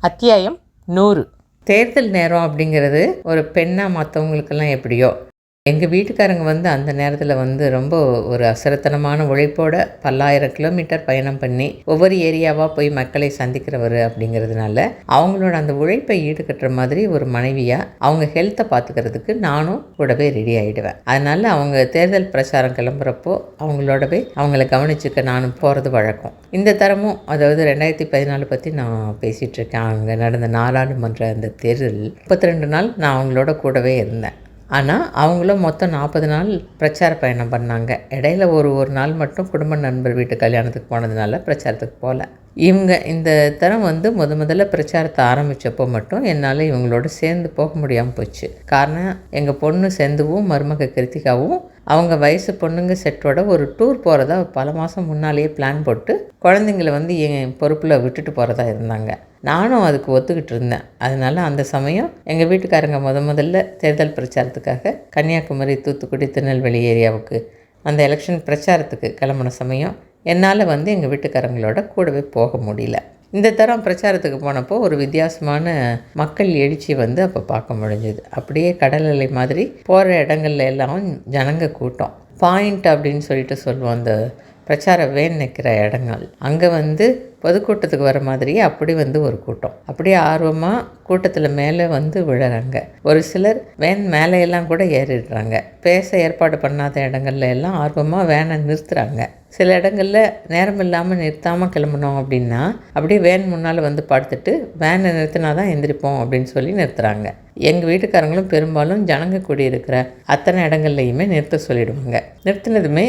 அத்தியாயம் நூறு. தேர்தல் நேரம் அப்படிங்கிறது ஒரு பெண்ணாக மற்றவங்களுக்கெல்லாம் எப்படியோ. எங்கள் வீட்டுக்காரங்க வந்து அந்த நேரத்தில் வந்து ரொம்ப ஒரு அசரத்தனமான உழைப்போட பல்லாயிரம் கிலோமீட்டர் பயணம் பண்ணி ஒவ்வொரு ஏரியாவாக போய் மக்களை சந்திக்கிறவர் அப்படிங்கிறதுனால அவங்களோட அந்த உழைப்பை ஈடுகட்டுற மாதிரி ஒரு மனைவியாக அவங்க ஹெல்த்தை பார்த்துக்கிறதுக்கு நானும் கூடவே ரெடி ஆகிடுவேன் அதனால் அவங்க தேர்தல் பிரச்சாரம் கிளம்புறப்போ அவங்களோடவே அவங்கள கவனிச்சுக்க நானும் போகிறது வழக்கம். இந்த தரமும் அதாவது ரெண்டாயிரத்தி பதினாலு பற்றி நான் பேசிகிட்ருக்கேன் அங்கே நடந்த நாடாளுமன்ற அந்த தேர்தல் முப்பத்தி ரெண்டு நாள் நான் அவங்களோட கூடவே இருந்தேன். ஆனால் அவங்களும் மொத்தம் நாற்பது நாள் பிரச்சார பயணம் பண்ணாங்க. இடையில ஒரு ஒரு நாள் மட்டும் குடும்ப நண்பர் வீட்டு கல்யாணத்துக்கு போனதுனால பிரச்சாரத்துக்கு போகல இவங்க இந்த தரம் வந்து முத முதல்ல பிரச்சாரத்தை ஆரம்பித்தப்போ மட்டும் என்னால் இவங்களோட சேர்ந்து போக முடியாமல் போச்சு. காரணம் எங்கள் பொண்ணு செந்துவும் மருமக கிருத்திகாவும் அவங்க வயசு பொண்ணுங்க செட்டோட ஒரு டூர் போகிறதா பல மாதம் முன்னாலேயே பிளான் போட்டு குழந்தைங்கள வந்து என் பொறுப்பில் விட்டுட்டு போகிறதா இருந்தாங்க. நானும் அதுக்கு ஒத்துக்கிட்டு இருந்தேன். அதனால் அந்த சமயம் எங்கள் வீட்டுக்காரங்க முத முதல்ல தேர்தல் பிரச்சாரத்துக்காக கன்னியாகுமரி தூத்துக்குடி திருநெல்வேலி ஏரியாவுக்கு அந்த எலெக்ஷன் பிரச்சாரத்துக்கு கிளம்புன சமயம் என்னால் வந்து எங்கள் வீட்டுக்காரங்களோட கூடவே போக முடியல. இந்த தரம் பிரச்சாரத்துக்கு போனப்போ ஒரு வித்தியாசமான மக்கள் எழுச்சி வந்து அப்போ பார்க்க முடிஞ்சது. அப்படியே கடல் அலை மாதிரி போகிற இடங்கள்ல எல்லாம் ஜனங்க கூட்டம். பாயிண்ட் அப்படின்னு சொல்லிட்டு சொல்லுவோம் அந்த பிரச்சார வேன் நிற்கிற இடங்கள். அங்கே வந்து பொதுக்கூட்டத்துக்கு வர மாதிரியே அப்படி வந்து ஒரு கூட்டம். அப்படியே ஆர்வமாக கூட்டத்தில் மேலே வந்து விழுறாங்க. ஒரு சிலர் வேன் மேலேயெல்லாம் கூட ஏறிடுறாங்க. பேச ஏற்பாடு பண்ணாத இடங்கள்ல எல்லாம் ஆர்வமாக வேனை நிறுத்துகிறாங்க சில இடங்களில் நேரம் இல்லாமல் நிறுத்தாமல் கிளம்பணும் அப்படின்னா அப்படியே வேன் முன்னால் வந்து படுத்துட்டு வேனை நிறுத்தினா தான் எந்திரிப்போம் அப்படின்னு சொல்லி நிறுத்துகிறாங்க எங்கள் வீட்டுக்காரங்களும் பெரும்பாலும் ஜனங்க கூடியிருக்கிற அத்தனை இடங்கள்லையுமே நிறுத்த சொல்லிடுவாங்க. நிறுத்தினதுமே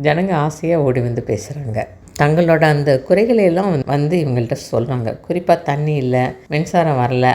ஜனங்க ஆசையாக ஓடி வந்து பேசுகிறாங்க தங்களோட அந்த குறைகளையெல்லாம் வந்து இவங்கள்ட்ட சொல்கிறாங்க குறிப்பாக தண்ணி இல்லை மின்சாரம் வரல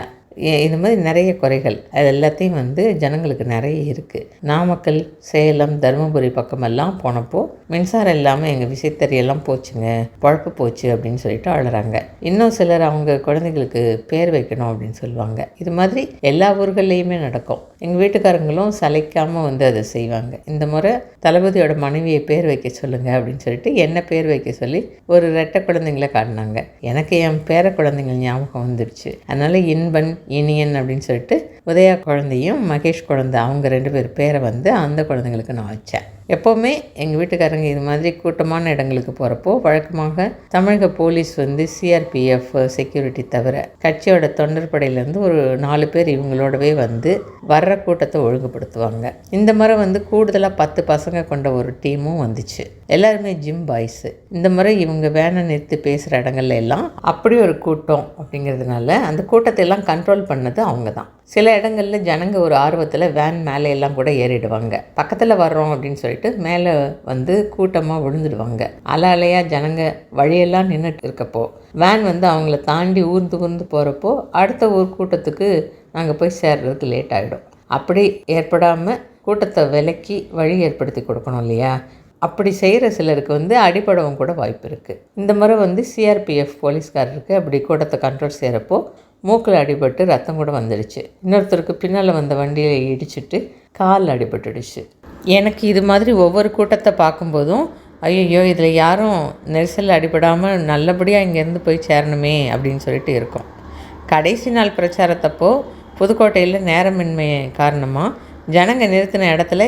இது மாதிரி நிறைய குறைகள். அது எல்லாத்தையும் வந்து ஜனங்களுக்கு நிறைய இருக்குது நாமக்கல் சேலம் தருமபுரி பக்கமெல்லாம் போனப்போ மின்சாரம் இல்லாமல் எங்கள் விசைத்தறியெல்லாம் போச்சுங்க. பொழப்பு போச்சு அப்படின்னு சொல்லிட்டு அழுறாங்க. இன்னும் சிலர் அவங்க குழந்தைங்களுக்கு பேர் வைக்கணும் அப்படின்னு சொல்லுவாங்க. இது மாதிரி எல்லா ஊர்கள்லேயுமே நடக்கும். எங்கள் வீட்டுக்காரங்களும் சலைக்காமல் வந்து அதை செய்வாங்க. இந்த முறை தளபதியோட மனைவியை பேர் வைக்க சொல்லுங்க அப்படின்னு சொல்லிட்டு என்ன பேர் வைக்க சொல்லி ஒரு ரெட்டை குழந்தைங்கள காட்டினாங்க. எனக்கு என் பேர குழந்தைங்க ஞாபகம் வந்துடுச்சு அதனால இன்பன் இனியன் அப்படின்னு சொல்லிட்டு உதயா குழந்தையும் மகேஷ் குழந்தை அவங்க ரெண்டு பேர் பேரை வந்து அந்த குழந்தைங்களுக்கு நான் வச்சேன். எப்போவுமே எங்கள் வீட்டுக்காரங்க இது மாதிரி கூட்டமான இடங்களுக்கு போகிறப்போ வழக்கமாக தமிழக போலீஸ் வந்து சிஆர்பிஎஃப் செக்யூரிட்டி தவிர கட்சியோட தொண்டர் படையிலேருந்து ஒரு நாலு பேர் இவங்களோடவே வந்து வர்ற கூட்டத்தை ஒழுங்குபடுத்துவாங்க. இந்த முறை வந்து கூடுதலாக பத்து பசங்க கொண்ட ஒரு டீமும் வந்துச்சு. எல்லாருமே ஜிம் பாய்ஸு இந்த முறை இவங்க வேனை நிறுத்தி பேசுகிற இடங்கள்ல எல்லாம் அப்படி ஒரு கூட்டம் அப்படிங்கிறதுனால அந்த கூட்டத்தை எல்லாம் கண்ட்ரோல் பண்ணது அவங்க தான் சில இடங்களில் ஜனங்க ஒரு ஆர்வத்தில் வேன் மேலே எல்லாம் கூட ஏறிடுவாங்க. பக்கத்தில் வர்றோம் அப்படின்னு சொல்லிட்டு மேலே வந்து கூட்டமாக விழுந்துடுவாங்க. அல அலையாக ஜனங்க வழியெல்லாம் நின்றுட்டு இருக்கப்போ வேன் வந்து அவங்கள தாண்டி ஊர்ந்து ஊர்ந்து போகிறப்போ அடுத்த ஊர் கூட்டத்துக்கு நாங்கள் போய் சேர்றதுக்கு லேட் ஆகிடும் அப்படி ஏற்படாமல் கூட்டத்தை விலக்கி வழி ஏற்படுத்தி கொடுக்கணும் இல்லையா? அப்படி செய்கிற சிலருக்கு வந்து அடிபடவும் கூட வாய்ப்பு இருக்குது இந்த முறை வந்து சிஆர்பிஎஃப் போலீஸ்காரருக்கு அப்படி கூட்டத்தை கண்ட்ரோல் செய்கிறப்போ மூக்கில் அடிபட்டு ரத்தம் கூட வந்துடுச்சு. இன்னொருத்தருக்கு பின்னால் வந்த வண்டியை இடிச்சிட்டு கால் அடிபட்டுடுச்சு. எனக்கு இது மாதிரி ஒவ்வொரு கூட்டத்தை பார்க்கும்போதும் ஐயோ இதில் யாரும் நெரிசல் அடிபடாமல் நல்லபடியாக இங்கேருந்து போய் சேரணுமே அப்படின்னு சொல்லிட்டு இருக்கோம். கடைசி நாள் பிரச்சாரத்தப்போ புதுக்கோட்டையில் நேரமின்மை காரணமாக ஜனங்க நிறுத்தின இடத்துல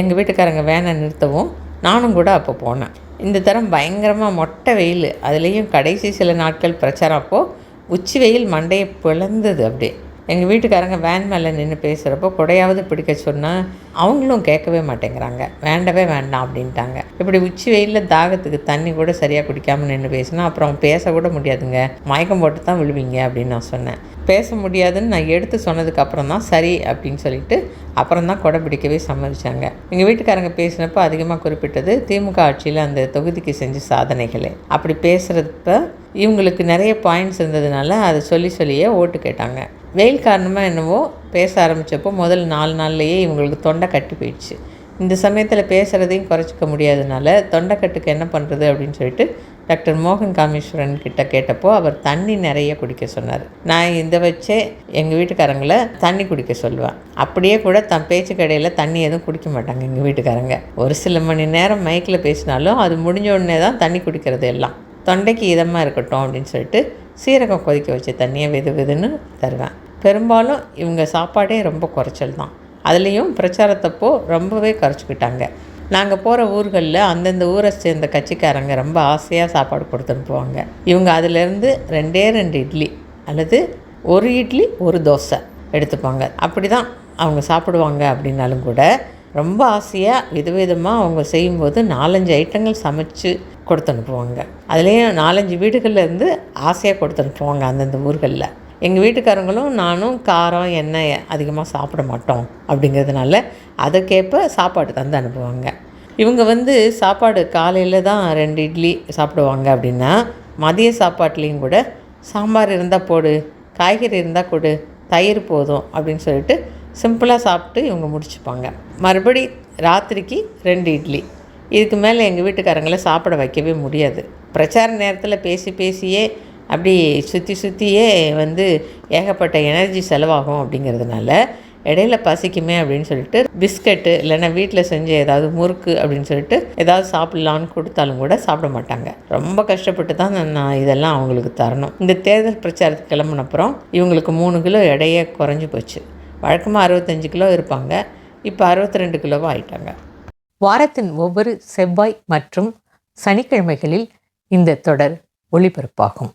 எங்கள் வீட்டுக்காரங்க வேனை நிறுத்தவும் நானும் கூட அப்போ போனேன். இந்த தரம் பயங்கரமாக மொட்டை வெயில். அதுலேயும் கடைசி சில நாட்கள் பிரச்சாரம் அப்போது உச்சி வெயில் மண்டையை பிளந்தது அப்படியே. எங்கள் வீட்டுக்காரங்க வேன் மேலே நின்று பேசுகிறப்போ கொடையாவது பிடிக்க சொன்னால் அவங்களும் கேட்கவே மாட்டேங்கிறாங்க. வேண்டவே வேண்டாம் அப்படின்ட்டாங்க. இப்படி உச்சி வெயிலில் தாகத்துக்கு தண்ணி கூட சரியாக குடிக்காமல் நின்று பேசினா அப்புறம் பேசக்கூட முடியாதுங்க. மயக்கம் போட்டு தான் விழுவீங்க அப்படின்னு நான் சொன்னேன். பேச முடியாதுன்னு நான் எடுத்து சொன்னதுக்கப்புறம் தான் சரி அப்படின்னு சொல்லிட்டு அப்புறம் தான் கொடை பிடிக்கவே சம்மதிச்சாங்க. எங்கள் வீட்டுக்காரங்க பேசினப்போ அதிகமாக குறிப்பிட்டது திமுக ஆட்சியில் அந்த தொகுதிக்கு செஞ்ச சாதனைகளே. அப்படி பேசுகிறப்ப இவங்களுக்கு நிறைய பாயிண்ட்ஸ் இருந்ததுனால அதை சொல்லி சொல்லியே ஓட்டு கேட்டாங்க. வெயில் காரணமாக என்னவோ பேச ஆரம்பித்தப்போ முதல் நாலு நாள்லேயே இவங்களுக்கு தொண்டை கட்டி போயிடுச்சு. இந்த சமயத்தில் பேசுகிறதையும் குறைச்சிக்க முடியாதனால தொண்டைக்கட்டுக்கு என்ன பண்ணுறது அப்படின்னு சொல்லிட்டு டாக்டர் மோகன் காமேஸ்வரன் கிட்ட கேட்டப்போ அவர் தண்ணி நிறைய குடிக்க சொன்னார். நான் இந்த வச்சே எங்கள் வீட்டுக்காரங்களை தண்ணி குடிக்க சொல்லுவேன். அப்படியே கூட தன் பேச்சு கடையில் தண்ணி எதுவும் குடிக்க மாட்டாங்க எங்கள் வீட்டுக்காரங்க. ஒரு சில மணி நேரம் மைக்கில் பேசினாலும் அது முடிஞ்ச உடனே தான் தண்ணி குடிக்கிறது எல்லாம். தொண்டைக்கு இதமாக இருக்கட்டும் அப்படின்னு சொல்லிட்டு சீரகம் கொதிக்க வச்ச தண்ணியை வெது வெதுன்னு தருவேன். பெரும்பாலும் இவங்க சாப்பாடே ரொம்ப குறைச்சல் தான். அதுலேயும் பிரச்சாரத்தப்போ ரொம்பவே குறைச்சிக்கிட்டாங்க. நாங்கள் போகிற ஊர்களில் அந்தந்த ஊரை சேர்ந்த கட்சிக்காரங்க ரொம்ப ஆசையாக சாப்பாடு கொடுத்து அனுப்புவாங்க. இவங்க அதிலேருந்து ரெண்டே ரெண்டு இட்லி அல்லது ஒரு இட்லி ஒரு தோசை எடுத்துப்பாங்க. அப்படி தான் அவங்க சாப்பிடுவாங்க அப்படின்னாலும் கூட ரொம்ப ஆசையாக விதவிதமாக அவங்க செய்யும்போது நாலஞ்சு ஐட்டங்கள் சமைச்சு கொடுத்து அனுப்புவாங்க. அதுலேயும் நாலஞ்சு வீடுகள்லேருந்து ஆசையாக கொடுத்து அனுப்புவாங்க அந்தந்த ஊர்களில். எங்கள் வீட்டுக்காரங்களும் நானும் காரம் எண்ணெய் அதிகமாக சாப்பிட மாட்டோம் அப்படிங்கிறதுனால அதற்கேற்ப சாப்பாடு தந்து அனுப்புவாங்க. இவங்க வந்து சாப்பாடு காலையில் தான் ரெண்டு இட்லி சாப்பிடுவாங்க அப்படின்னா மதிய சாப்பாட்லேயும் கூட சாம்பார் இருந்தால் போடு காய்கறி இருந்தால் கொடு தயிர் போதும் அப்படின்னு சொல்லிட்டு சிம்பிளாக சாப்பிட்டு இவங்க முடிச்சுப்பாங்க. மறுபடி ராத்திரிக்கு ரெண்டு இட்லி. இதுக்கு மேலே எங்கள் வீட்டுக்காரங்களை சாப்பிட வைக்கவே முடியாது. பிரச்சார நேரத்தில் பேசி பேசியே அப்படி சுற்றி சுற்றியே வந்து ஏகப்பட்ட எனர்ஜி செலவாகும் அப்படிங்கிறதுனால இடையில பசிக்குமே அப்படின்னு சொல்லிட்டு பிஸ்கட்டு இல்லைன்னா வீட்டில் செஞ்ச ஏதாவது முறுக்கு அப்படின்னு சொல்லிட்டு ஏதாவது சாப்பிட்லான்னு கொடுத்தாலும் கூட சாப்பிட மாட்டாங்க. ரொம்ப கஷ்டப்பட்டு தான் நான் இதெல்லாம் அவங்களுக்கு தரணும். இந்த தேர்தல் பிரச்சாரத்துக்கு கிளம்புனப்புறம் இவங்களுக்கு மூணு கிலோ எடையே குறைஞ்சி போச்சு. வழக்கமாக அறுபத்தஞ்சு கிலோ இருப்பாங்க. இப்போ அறுபத்தி ரெண்டு கிலோவாக ஆயிட்டாங்க. வாரத்தின் ஒவ்வொரு செவ்வாய் மற்றும் சனிக்கிழமைகளில் இந்த தொடர் ஒளிபரப்பாகும்.